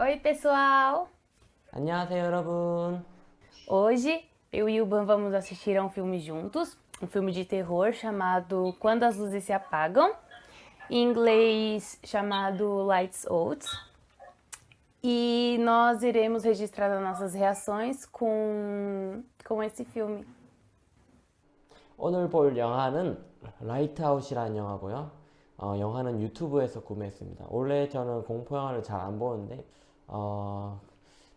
Oi, pessoal! 안녕하세요, 여러분. Hoje eu e o Ban vamos assistir a um filme juntos, um filme de terror chamado Quando as Luzes Se Apagam, em inglês chamado Lights Out. E nós iremos registrar as nossas reações com, com esse filme. 오늘 볼 영화는 라이트아웃이라는 영화고요. 어, 영화는 유튜브에서 구매했습니다. 원래 저는 공포 영화를 잘 안 보는데 어,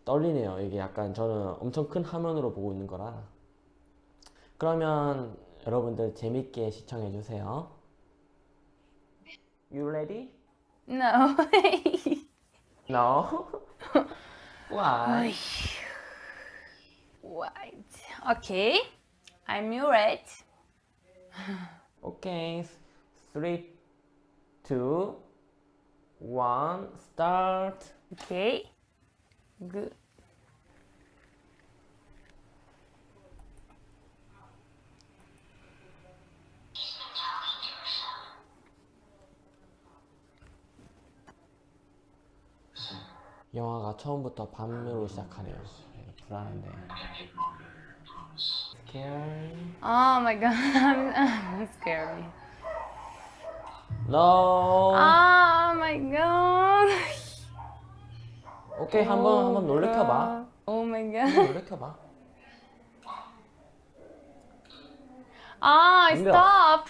떨리네요. 이게 약간 저는 엄청 큰 화면으로 보고 있는 거라. 그러면 여러분들 재밌게 시청해 주세요. You ready? Não. No. Why? White. Ok. I'm ready. Okay. Three, two, one, start. Ok. Good. 영화가 처음부터 밤으로 시작하네요. 네, 불안한데. Scary. Oh my god. I'm scary. No. Oh my god. 오케이 한번 한번 놀래켜봐. Oh my god. 한번 놀래켜봐. Ah, stop.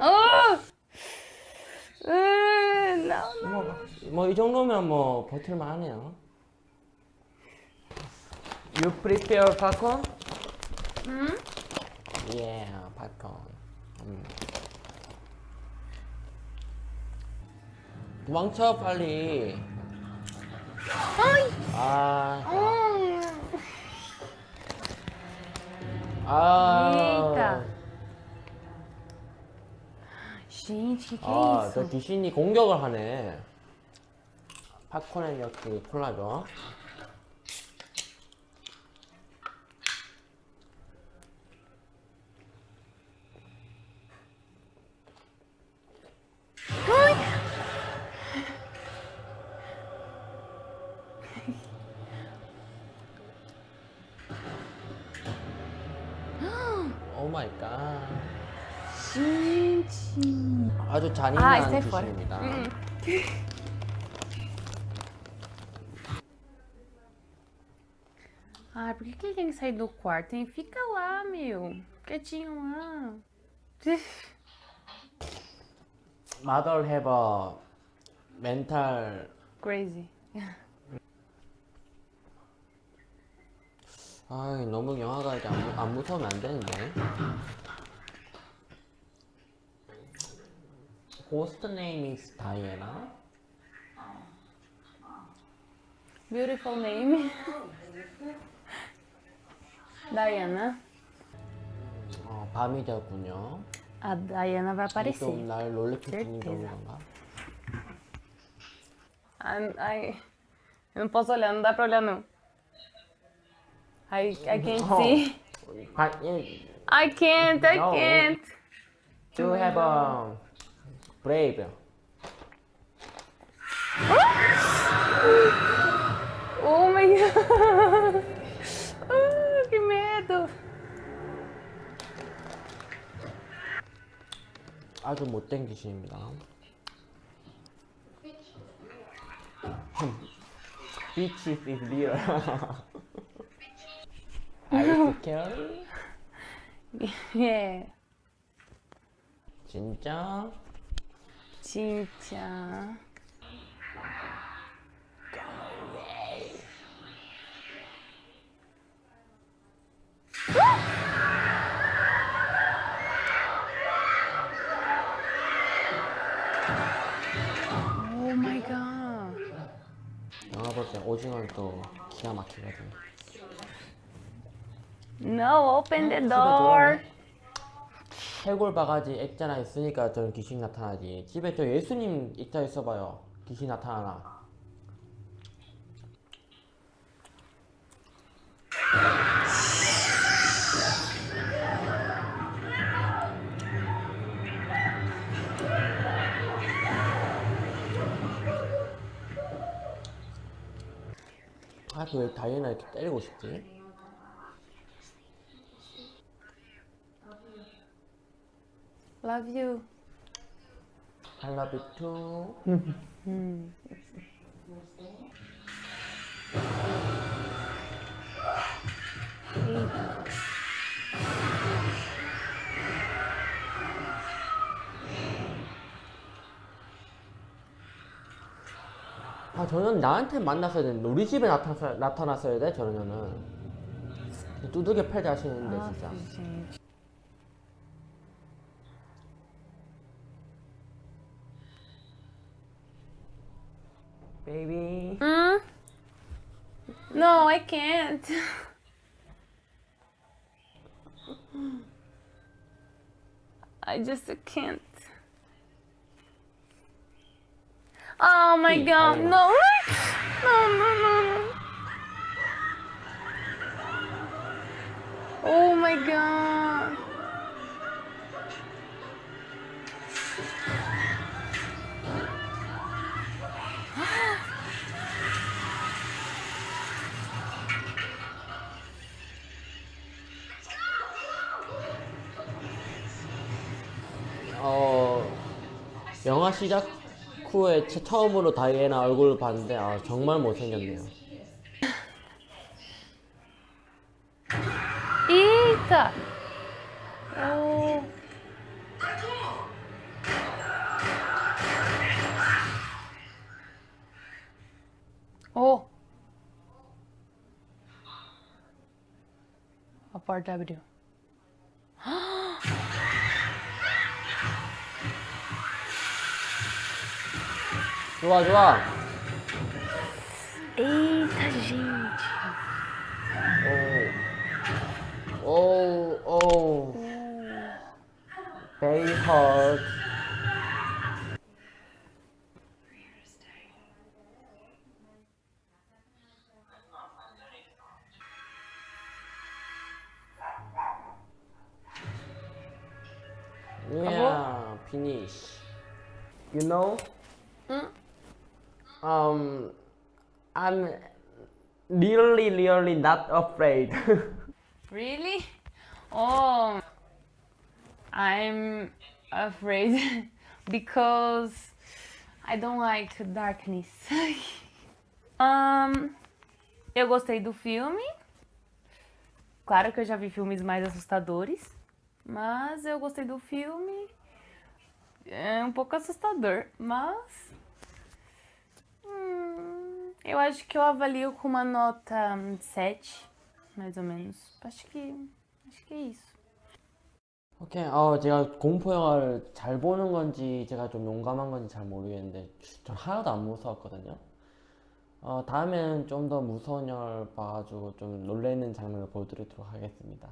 oh. Uh, no, no. 뭐이 정도면 뭐 버틸만 하네요. You prepare popcorn? 음? Yeah, popcorn. 음. 도망쳐 빨리. 아. 아. Eita. Gente, que que 아, é 저 isso? 귀신이 공격을 하네. 팝콘 앤 콜라죠. 오 마이 갓. Gente. 아주 Ah, 잔인한 fora. 귀신입니다. Ai, por que, que ele tem que sair do quarto, hein? Fica lá, meu. Quietinho lá. Mother have a mental Crazy. 아 너무 영화가 이제 안, 무- 안 무서우면 안 되는데 Ghost name is Diana Beautiful name. Diana. 어, 밤이 되었군요 A Diana vai aparecer. 좀날 놀래킬 수 있는 Certeza. 건가? Ai, ai, eu não posso olhar, não dá pra olhar não. I, I can't Oh. see. 바, you, I can't, I No. can't. you have a brave Oh my god. Ah, que medo. 아주 못된 귀신입니다 Bitch is real Are you scared? É, 진짜? 진짜. Oh my god. 영화 볼 때 오징어는 또 기가 막히거든. No, open the 집에 door. 탈골 바가지 액자나 있으니까 저런 귀신 나타나지. 집에 저 예수님 액자 있어봐요. 귀신 나타나나 아왜 그 다이애나 이렇게 때리고 싶지? Love you. I love you too. 아 저는 나한테 만났어야 되는데 우리 집에 나타났어야, 나타났어야 돼 저러면은 두들겨 패지 하시는데 진짜 gente. 베 이비 Hmm? No, I can't. I just can't. Oh my god, no. No, no, no, no. Oh my god. 영화 시작 후에 처- 처음으로 다이애나 얼굴을 봤는데 아, 정말 못생겼네요. Eita! Oh. Oh. 좋아 좋아. Eita, gente. 오, 오, 오. Very hurt. Yeah, finish. You know, Mm. Um, I'm really, really not afraid. Really? Oh, I'm afraid because I don't like darkness. um, eu gostei do filme. Claro que eu já vi filmes mais assustadores, mas eu gostei do filme. É um pouco assustador, mas acho que eu avalio com uma nota hum, 7, mais ou menos. Acho que acho que é isso. 오케이, 어, 제가 공포 영화를 잘 보는 건지 제가 좀 용감한 건지 잘 모르겠는데 전 하나도 안 무서웠거든요. 어, 다음에는 좀 더 무서운 영화를 봐가지고 좀 놀래는 장면을 보여드리도록 하겠습니다.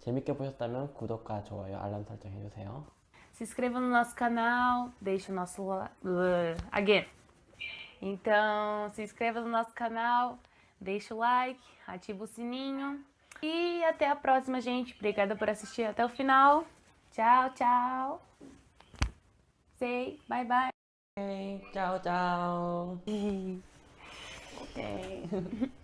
재밌게 보셨다면 구독과 좋아요, 알람 설정 해주세요. Se inscreva no nosso canal, deixe o nosso uh, again. Então, se inscreva no nosso canal, deixa o like, ativa o sininho. E até a próxima, gente. Obrigada por assistir até o final. Tchau, tchau. Say bye bye. Okay, tchau, tchau. ok.